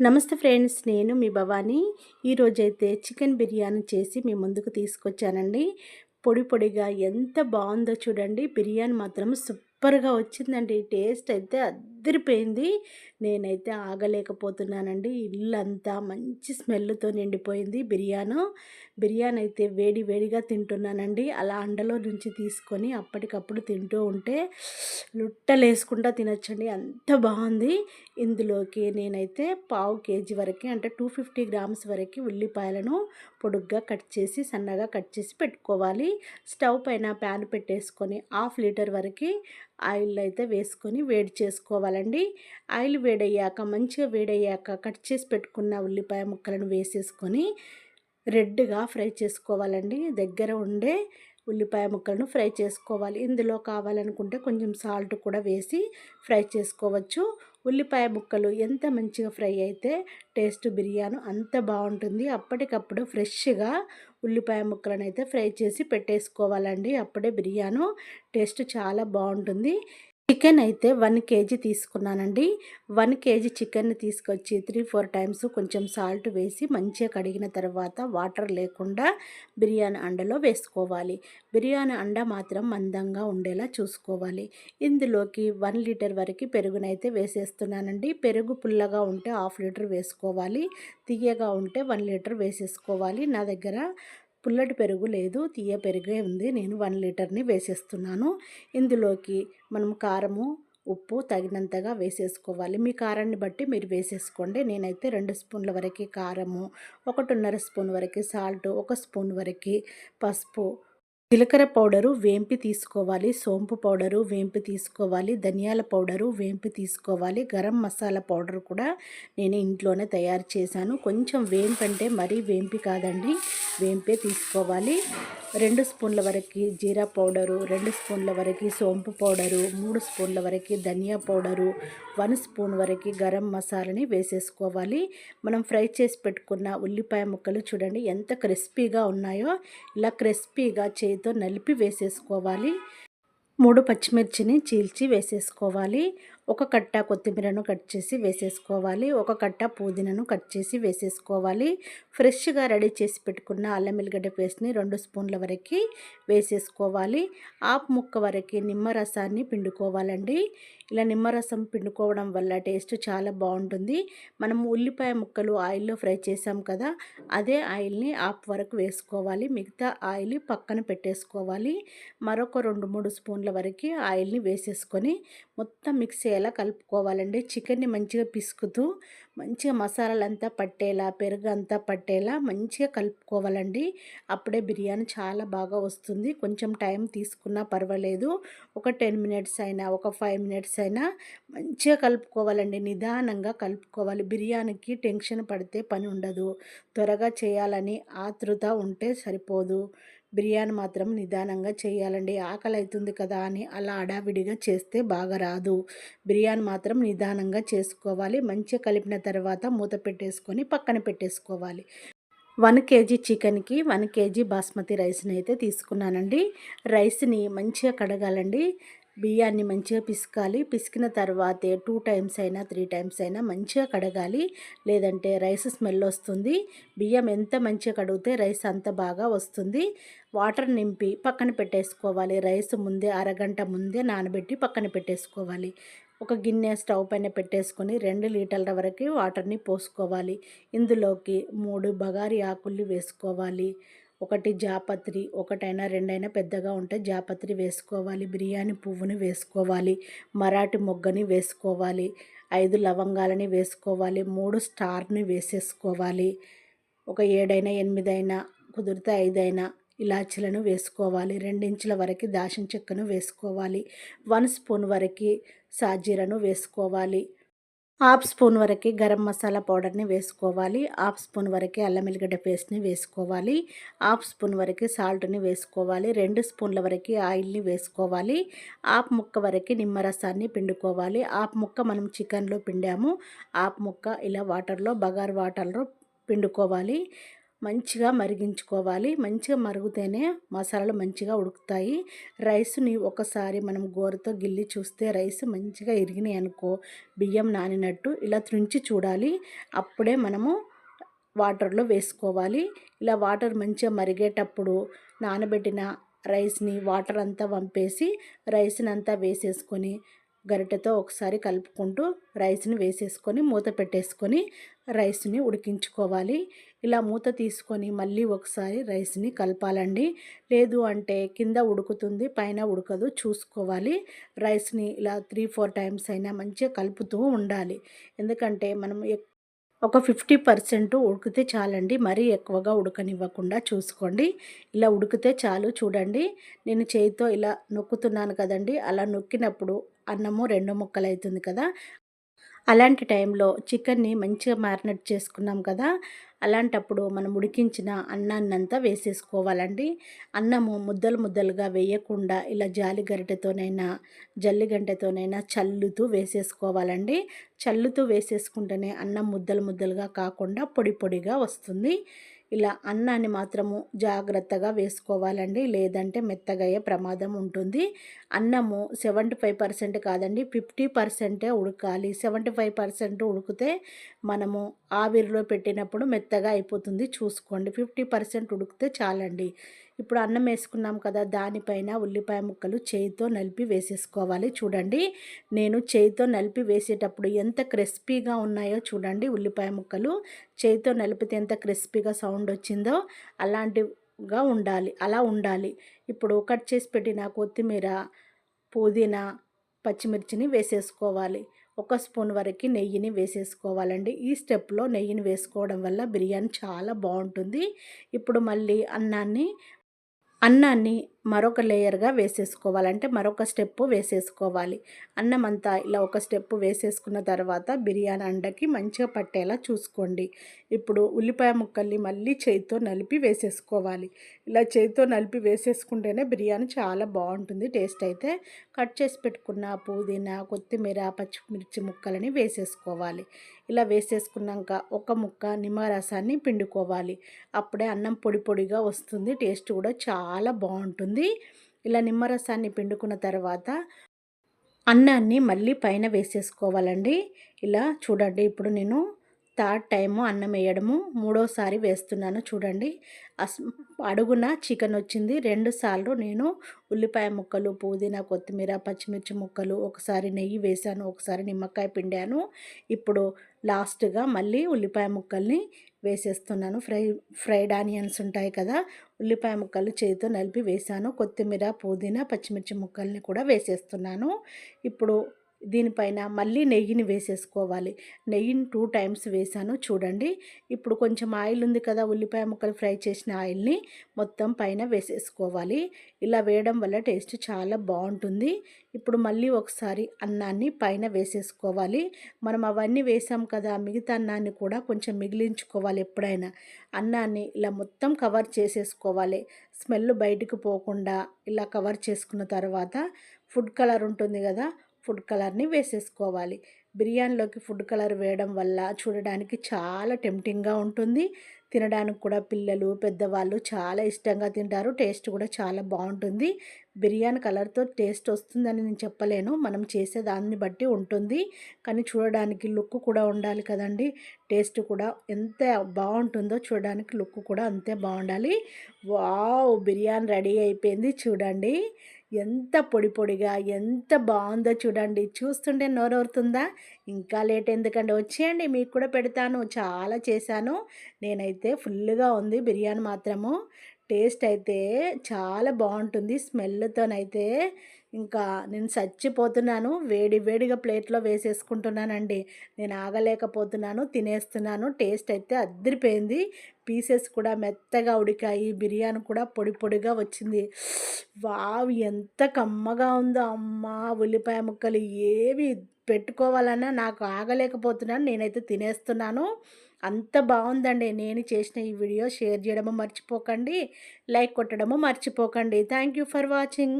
నమస్తే ఫ్రెండ్స్ నేను మీ భవానీ. ఈరోజైతే చికెన్ బిర్యానీ చేసి మీ ముందుకు తీసుకొచ్చానండి. పొడి పొడిగా ఎంత బాగుందో చూడండి. బిర్యానీ మాత్రం సూపర్గా వచ్చిందండి. టేస్ట్ అయితే అద్దరిపోయింది నేనైతే ఆగలేకపోతున్నానండి. ఇల్లంతా మంచి స్మెల్తో నిండిపోయింది బిర్యానీ. బిర్యానీ అయితే వేడి వేడిగా తింటున్నానండి. అలా అండలో నుంచి తీసుకొని అప్పటికప్పుడు తింటూ ఉంటే లుట్టలేసుకుంటా తినచ్చండి. అంత బాగుంది. ఇందులోకి నేనైతే పావు కేజీ వరకు అంటే టూ ఫిఫ్టీ గ్రామ్స్ వరకు ఉల్లిపాయలను పొడుగ్గా కట్ చేసి సన్నగా కట్ చేసి పెట్టుకోవాలి. స్టవ్ పైన ప్యాన్ పెట్టేసుకొని హాఫ్ లీటర్ వరకు ఆయిల్ అయితే వేసుకొని వేడి చేసుకోవాలి. చేసుకోవాలండి ఆయిల్ వేడయ్యాక మంచిగా వేడయ్యాక కట్ చేసి పెట్టుకున్న ఉల్లిపాయ ముక్కలను వేసేసుకొని రెడ్గా ఫ్రై చేసుకోవాలండి. దగ్గర ఉండే ఉల్లిపాయ ముక్కలను ఫ్రై చేసుకోవాలి. ఇందులో కావాలనుకుంటే కొంచెం సాల్ట్ కూడా వేసి ఫ్రై చేసుకోవచ్చు. ఉల్లిపాయ ముక్కలు ఎంత మంచిగా ఫ్రై అయితే టేస్ట్ బిర్యానీ అంత బాగుంటుంది. అప్పటికప్పుడు ఫ్రెష్గా ఉల్లిపాయ ముక్కలను అయితే ఫ్రై చేసి పెట్టేసుకోవాలండి. అప్పుడే బిర్యానీ టేస్ట్ చాలా బాగుంటుంది. చికెన్ అయితే వన్ కేజీ తీసుకున్నానండి. వన్ కేజీ చికెన్ తీసుకొచ్చి త్రీ ఫోర్ టైమ్స్ కొంచెం సాల్ట్ వేసి మంచిగా కడిగిన తర్వాత వాటర్ లేకుండా బిర్యానీ అండలో వేసుకోవాలి. బిర్యానీ అండ మాత్రం మందంగా ఉండేలా చూసుకోవాలి. ఇందులోకి వన్ లీటర్ వరకు పెరుగునైతే వేసేస్తున్నానండి. పెరుగు పుల్లగా ఉంటే హాఫ్ లీటర్ వేసుకోవాలి. తీయగా ఉంటే వన్ లీటర్ వేసేసుకోవాలి. నా దగ్గర పుల్లటి పెరుగు లేదు తీయ పెరుగే ఉంది. నేను వన్ లీటర్ని వేసేస్తున్నాను. ఇందులోకి మనం కారము ఉప్పు తగినంతగా వేసేసుకోవాలి. మీ కారాన్ని బట్టి మీరు వేసేసుకోండి. నేనైతే రెండు స్పూన్ల వరకు కారము ఒకటిన్నర స్పూన్ వరకు సాల్ట్ ఒక స్పూన్ వరకు పసుపు జీలకర్ర పౌడరు వేంపి తీసుకోవాలి సోంపు పౌడరు వేంపి తీసుకోవాలి ధనియాల పౌడరు వేంపి తీసుకోవాలి. గరం మసాలా పౌడర్ కూడా నేను ఇంట్లోనే తయారు చేశాను. కొంచెం వేంపు అంటే మరీ వేంపి కాదండి వేంపే తీసుకోవాలి. రెండు స్పూన్ల వరకు జీరా పౌడరు రెండు స్పూన్ల వరకు సోంపు పౌడరు మూడు స్పూన్ల వరకు ధనియా పౌడరు వన్ స్పూన్ వరకు గరం మసాలాని వేసేసుకోవాలి. మనం ఫ్రై చేసి పెట్టుకున్న ఉల్లిపాయ ముక్కలు చూడండి ఎంత క్రిస్పీగా ఉన్నాయో. ఇలా క్రిస్పీగా చేతితో నలిపి వేసేసుకోవాలి. మూడు పచ్చిమిర్చిని చీల్చి వేసేసుకోవాలి. ఒక కట్ట కొత్తిమీరను కట్ చేసి వేసేసుకోవాలి. ఒక కట్ట పుదీనను కట్ చేసి వేసేసుకోవాలి. ఫ్రెష్గా రెడీ చేసి పెట్టుకున్న అల్లం ఎల్లిగడ్డ పేస్ట్ని రెండు స్పూన్ల వరకు వేసేసుకోవాలి. ఆపు ముక్క వరకు నిమ్మరసాన్ని పిండుకోవాలండి. ఇలా నిమ్మరసం పిండుకోవడం వల్ల టేస్ట్ చాలా బాగుంటుంది. మనం ఉల్లిపాయ ముక్కలు ఆయిల్లో ఫ్రై చేసాం కదా అదే ఆయిల్ని ఆప్ వరకు వేసుకోవాలి. మిగతా ఆయిల్ పక్కన పెట్టేసుకోవాలి. మరొక రెండు మూడు స్పూన్ల వరకు ఆయిల్ని వేసేసుకొని మొత్తం మిక్స్ ఎలా కలుపుకోవాలండి చికెన్ని మంచిగా పిసుకుతూ మంచిగా మసాలాలంతా పట్టేలా పెరుగు అంతా పట్టేలా మంచిగా కలుపుకోవాలండి. అప్పుడే బిర్యానీ చాలా బాగా వస్తుంది. కొంచెం టైం తీసుకున్నా పర్వాలేదు. ఒక టెన్ మినిట్స్ అయినా ఒక ఫైవ్ మినిట్స్ అయినా మంచిగా కలుపుకోవాలండి. నిదానంగా కలుపుకోవాలి. బిర్యానీకి టెన్షన్ పడితే పని ఉండదు. త్వరగా చేయాలని ఆతృత ఉంటే సరిపోదు. బిర్యానీ మాత్రం నిదానంగా చేయాలండి. ఆకలి అవుతుంది కదా అని అలా అడావిడిగా చేస్తే బాగా రాదు. బిర్యానీ మాత్రం నిదానంగా చేసుకోవాలి. మంచిగా కలిపిన తర్వాత మూత పెట్టేసుకొని పక్కన పెట్టేసుకోవాలి. వన్ కేజీ చికెన్కి వన్ కేజీ బాస్మతి రైస్ని అయితే తీసుకున్నానండి. రైస్ని మంచిగా కడగాలండి. బియ్యాన్ని మంచిగా పిసకాలి. పిసికిన తర్వాతే టూ టైమ్స్ అయినా త్రీ టైమ్స్ అయినా మంచిగా కడగాలి. లేదంటే రైస్ స్మెల్ వస్తుంది. బియ్యం ఎంత మంచిగా కడిగితే రైస్ అంత బాగా వస్తుంది. వాటర్ నింపి పక్కన పెట్టేసుకోవాలి. రైస్ ముందే అరగంట ముందే నానబెట్టి పక్కన పెట్టేసుకోవాలి. ఒక గిన్నె స్టవ్ పైన పెట్టేసుకొని రెండు లీటర్ల వరకు వాటర్ని పోసుకోవాలి. ఇందులోకి మూడు బగారి ఆకుల్ని వేసుకోవాలి. ఒకటి జాపత్రి ఒకటైనా రెండైనా పెద్దగా ఉంటే జాపత్రి వేసుకోవాలి. బిర్యానీ పువ్వుని వేసుకోవాలి. మరాఠీ మొగ్గని వేసుకోవాలి. ఐదు లవంగాలని వేసుకోవాలి. మూడు స్టార్ని వేసేసుకోవాలి. ఒక ఏడైనా ఎనిమిదైనా కుదిరితే ఐదైనా ఇలాచీలను వేసుకోవాలి. రెండించుల వరకు దాచిన చెక్కను వేసుకోవాలి. వన్ స్పూన్ వరకు సాజీరను వేసుకోవాలి. హాఫ్ స్పూన్ వరకు గరం మసాలా పౌడర్ని వేసుకోవాలి. హాఫ్ స్పూన్ వరకు అల్లం ఎల్లిగడ్డ పేస్ట్ని వేసుకోవాలి. హాఫ్ స్పూన్ వరకు సాల్ట్ని వేసుకోవాలి. రెండు స్పూన్ల వరకు ఆయిల్ని వేసుకోవాలి. హాఫ్ ముక్క వరకు నిమ్మరసాన్ని పిండుకోవాలి. హాఫ్ ముక్క మనం చికెన్లో పిండాము. హాఫ్ ముక్క ఇలా వాటర్లో బగారు వాటర్లో పిండుకోవాలి. మంచిగా మరిగించుకోవాలి. మంచిగా మరుగుతేనే మసాలాలు మంచిగా ఉడుకుతాయి. రైస్ని ఒకసారి మనం గోరతో గిల్లి చూస్తే రైస్ మంచిగా ఇరిగినాయి అనుకో బియ్యం నానినట్టు ఇలా త్రుంచి చూడాలి. అప్పుడే మనము వాటర్లో వేసుకోవాలి. ఇలా వాటర్ మంచిగా మరిగేటప్పుడు నానబెట్టిన రైస్ని వాటర్ అంతా వంపేసి రైస్ని అంతా వేసేసుకొని గరిటెతో ఒకసారి కలుపుకుంటూ రైస్ని వేసేసుకొని మూత పెట్టేసుకొని రైస్ని ఉడికించుకోవాలి. ఇలా మూత తీసుకొని మళ్ళీ ఒకసారి రైస్ని కలపాలండి. లేదు అంటే కింద ఉడుకుతుంది పైన ఉడకదు చూసుకోవాలి. రైస్ని ఇలా త్రీ ఫోర్ టైమ్స్ అయినా మంచిగా కలుపుతూ ఉండాలి. ఎందుకంటే మనం ఒక ఫిఫ్టీ పర్సెంట్ ఉడికితే చాలండి. మరీ ఎక్కువగా ఉడకనివ్వకుండా చూసుకోండి. ఇలా ఉడికితే చాలు చూడండి. నేను చేయితో ఇలా నొక్కుతున్నాను కదండి. అలా నొక్కినప్పుడు అన్నము రెండు ముక్కలు అవుతుంది కదా! అలాంటి టైంలో చికెన్ని మంచిగా మ్యారినేట్ చేసుకున్నాం కదా! అలాంటప్పుడు మనం ఉడికించిన అన్నాన్ని అంతా వేసేసుకోవాలండి. అన్నము ముద్దలు ముద్దలుగా వేయకుండా ఇలా జాలి గరిటెతోనైనా జల్లిగంటతోనైనా చల్లుతూ వేసేసుకోవాలండి. చల్లుతూ వేసేసుకుంటేనే అన్నం ముద్దలు ముద్దలుగా కాకుండా పొడి పొడిగా వస్తుంది. ఇలా అన్నాన్ని మాత్రము జాగ్రత్తగా వేసుకోవాలండి. లేదంటే మెత్తగయ్యే ప్రమాదం ఉంటుంది. అన్నము సెవెంటీ ఫైవ్ పర్సెంట్ కాదండి. ఫిఫ్టీ పర్సెంటే ఉడకాలి. సెవెంటీ ఫైవ్ పర్సెంట్ ఉడికితే మనము ఆవిరిలో పెట్టినప్పుడు మెత్తగా అయిపోతుంది. చూసుకోండి. ఫిఫ్టీ పర్సెంట్ ఉడికితే చాలండి. ఇప్పుడు అన్నం వేసుకున్నాం కదా దానిపైన ఉల్లిపాయ ముక్కలు చేయితో నలిపి వేసేసుకోవాలి. చూడండి నేను చేయితో నలిపి వేసేటప్పుడు ఎంత క్రిస్పీగా ఉన్నాయో చూడండి. ఉల్లిపాయ ముక్కలు చేయితో నలిపితే ఎంత క్రిస్పీగా సౌండ్ వచ్చిందో అలాంటిగా ఉండాలి అలా ఉండాలి. ఇప్పుడు కట్ చేసి పెట్టిన కొత్తిమీర పుదీనా పచ్చిమిర్చిని వేసేసుకోవాలి. ఒక స్పూన్ వరకు నెయ్యిని వేసేసుకోవాలండి. ఈ స్టెప్లో నెయ్యిని వేసుకోవడం వల్ల బిర్యానీ చాలా బాగుంటుంది. ఇప్పుడు మళ్ళీ అన్నాన్ని అన్నాన్ని మరొక లేయర్గా వేసేసుకోవాలంటే మరొక స్టెప్పు వేసేసుకోవాలి. అన్నం అంతా ఇలా ఒక స్టెప్పు వేసేసుకున్న తర్వాత బిర్యానీ అండకి మంచిగా పట్టేలా చూసుకోండి. ఇప్పుడు ఉల్లిపాయ ముక్కల్ని మళ్ళీ చేతితో నలిపి వేసేసుకోవాలి. ఇలా చేతితో నలిపి వేసేసుకుంటేనే బిర్యానీ చాలా బాగుంటుంది. టేస్ట్ అయితే కట్ చేసి పెట్టుకున్న పుదీనా కొత్తిమీర పచ్చిమిర్చి ముక్కలని వేసేసుకోవాలి. ఇలా వేసేసుకున్నాక ఒక ముక్క నిమ్మరసాన్ని పిండుకోవాలి. అప్పుడే అన్నం పొడి పొడిగా వస్తుంది. టేస్ట్ కూడా చాలా బాగుంటుంది. ఉంటుంది ఇలా నిమ్మరసాన్ని పిండుకున్న తర్వాత అన్నాన్ని మళ్ళీ పైన వేసేసుకోవాలండి. ఇలా చూడండి ఇప్పుడు నేను థర్డ్ టైము అన్నం వేయడము మూడోసారి వేస్తున్నాను చూడండి. అస్ అడుగున చికెన్ వచ్చింది. రెండు సార్లు నేను ఉల్లిపాయ ముక్కలు పుదీనా కొత్తిమీర పచ్చిమిర్చి ముక్కలు ఒకసారి నెయ్యి వేశాను ఒకసారి నిమ్మకాయ పిండాను. ఇప్పుడు లాస్ట్గా మళ్ళీ ఉల్లిపాయ ముక్కల్ని వేసేస్తున్నాను. ఫ్రై ఫ్రైడ్ ఆనియన్స్ ఉంటాయి కదా ఉల్లిపాయ ముక్కలు చేతితో నలిపి వేసాను. కొత్తిమీర పుదీనా పచ్చిమిర్చి ముక్కల్ని కూడా వేసేస్తున్నాను. ఇప్పుడు దీనిపైన మళ్ళీ నెయ్యిని వేసేసుకోవాలి. నెయ్యిని టూ టైమ్స్ వేసాను చూడండి. ఇప్పుడు కొంచెం ఆయిల్ ఉంది కదా ఉల్లిపాయ ముక్కలు ఫ్రై చేసిన ఆయిల్ని మొత్తం పైన వేసేసుకోవాలి. ఇలా వేయడం వల్ల టేస్ట్ చాలా బాగుంటుంది. ఇప్పుడు మళ్ళీ ఒకసారి అన్నాన్ని పైన వేసేసుకోవాలి. మనం అవన్నీ వేసాం కదా మిగతా అన్నాన్ని కూడా కొంచెం మిగిలించుకోవాలి ఎప్పుడైనా. అన్నాన్ని ఇలా మొత్తం కవర్ చేసేసుకోవాలి. స్మెల్ బయటకు పోకుండా ఇలా కవర్ చేసుకున్న తర్వాత ఫుడ్ కలర్ ఉంటుంది కదా ఫుడ్ కలర్ని వేసేసుకోవాలి. బిర్యానీలోకి ఫుడ్ కలర్ వేయడం వల్ల చూడడానికి చాలా టెంప్టింగ్గా ఉంటుంది. తినడానికి కూడా పిల్లలు పెద్దవాళ్ళు చాలా ఇష్టంగా తింటారు. టేస్ట్ కూడా చాలా బాగుంటుంది. బిర్యానీ కలర్తో టేస్ట్ వస్తుందని నేను చెప్పలేను. మనం చేసే దాన్ని బట్టి ఉంటుంది. కానీ చూడడానికి లుక్ కూడా ఉండాలి కదండి. టేస్ట్ కూడా ఎంత బాగుంటుందో చూడడానికి లుక్ కూడా అంతే బాగుండాలి. వావ్! బిర్యానీ రెడీ అయిపోయింది చూడండి. ఎంత పొడి పొడిగా ఎంత బాగుందో చూడండి. చూస్తుంటే నోరవుతుందా ఇంకా లేట్ ఎందుకండి? వచ్చేయండి. మీకు కూడా పెడతాను. చాలా చేశాను. నేనైతే ఫుల్గా ఉంది బిర్యానీ మాత్రము. టేస్ట్ అయితే చాలా బాగుంటుంది. స్మెల్తోనైతే ఇంకా నేను చచ్చిపోతున్నాను. వేడి వేడిగా ప్లేట్లో వేసేసుకుంటున్నానండి. నేను ఆగలేకపోతున్నాను తినేస్తున్నాను. టేస్ట్ అయితే అద్దరిపోయింది పీసెస్ కూడా మెత్తగా ఉడికాయి. బిర్యానీ కూడా పొడి పొడిగా వచ్చింది. వావ్! ఎంత కమ్మగా ఉందో అమ్మ! ఉల్లిపాయ ముక్కలు ఏవి పెట్టుకోవాలన్నా నాకు ఆగలేకపోతున్నాను. నేనైతే తినేస్తున్నాను. అంత బాగుందండి నేను చేసిన ఈ వీడియో షేర్ చేయడము మర్చిపోకండి. లైక్ కొట్టడము మర్చిపోకండి. Thank you for watching.